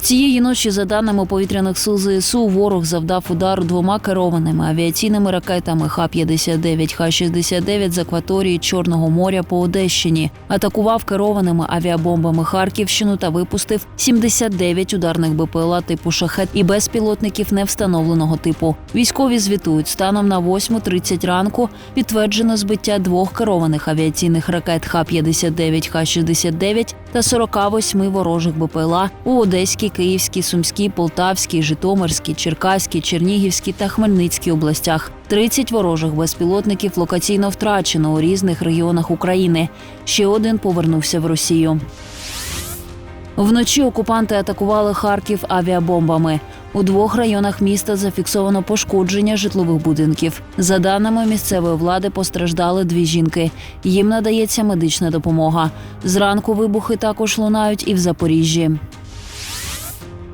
Цієї ночі, за даними повітряних сил ЗСУ, ворог завдав удару двома керованими авіаційними ракетами Х-59, Х-69 з акваторії Чорного моря по Одещині, атакував керованими авіабомбами Харківщину та випустив 79 ударних БПЛА типу шахет і безпілотників невстановленого типу. Військові звітують станом на 8.30 ранку підтверджено збиття двох керованих авіаційних ракет Х-59, Х-69 та 48 ворожих БПЛА у Одеській, Київській, Сумській, Полтавській, Житомирській, Черкаській, Чернігівській та Хмельницькій областях. 30 ворожих безпілотників локаційно втрачено у різних регіонах України. Ще один повернувся в Росію. Вночі окупанти атакували Харків авіабомбами. У двох районах міста зафіксовано пошкодження житлових будинків. За даними місцевої влади, постраждали дві жінки. Їм надається медична допомога. Зранку вибухи також лунають і в Запоріжжі.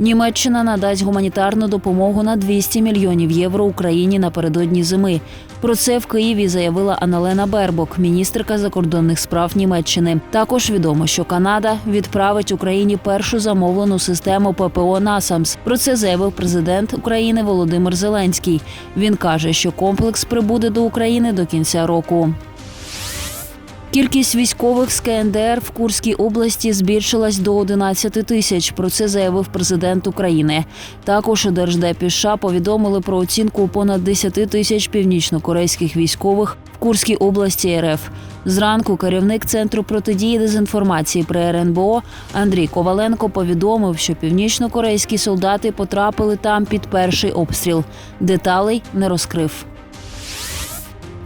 Німеччина надасть гуманітарну допомогу на 200 мільйонів євро Україні напередодні зими. Про це в Києві заявила Аналена Бербок, міністерка закордонних справ Німеччини. Також відомо, що Канада відправить Україні першу замовлену систему ППО «Насамс». Про це заявив президент України Володимир Зеленський. Він каже, що комплекс прибуде до України до кінця року. Кількість військових з КНДР в Курській області збільшилась до 11 тисяч. Про це заявив президент України. Також у Держдепі США повідомили про оцінку понад 10 тисяч північнокорейських військових в Курській області РФ. Зранку керівник центру протидії дезінформації при РНБО Андрій Коваленко повідомив, що північнокорейські солдати потрапили там під перший обстріл. Деталей не розкрив.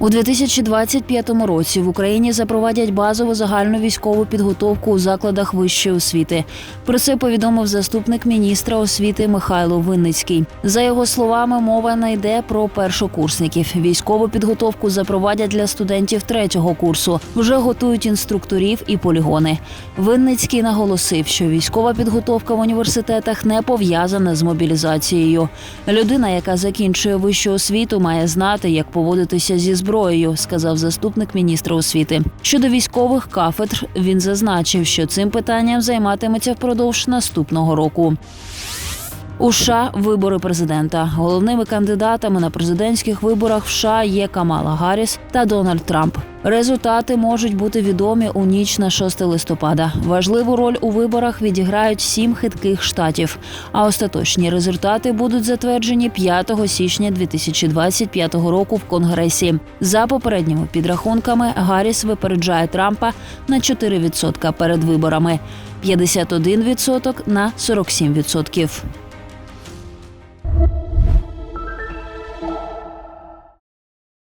У 2025 році в Україні запровадять базову загальну військову підготовку у закладах вищої освіти. Про це повідомив заступник міністра освіти Михайло Винницький. За його словами, мова не йде про першокурсників. Військову підготовку запровадять для студентів третього курсу. Вже готують інструкторів і полігони. Винницький наголосив, що військова підготовка в університетах не пов'язана з мобілізацією. Людина, яка закінчує вищу освіту, має знати, як поводитися зі зброєю, сказав заступник міністра освіти. Щодо військових кафедр, він зазначив, що цим питанням займатиметься впродовж наступного року. У США вибори президента. Головними кандидатами на президентських виборах в США є Камала Гарріс та Дональд Трамп. Результати можуть бути відомі у ніч на 6 листопада. Важливу роль у виборах відіграють сім хитких штатів. А остаточні результати будуть затверджені 5 січня 2025 року в Конгресі. За попередніми підрахунками Гарріс випереджає Трампа на 4% перед виборами, 51% на 47%.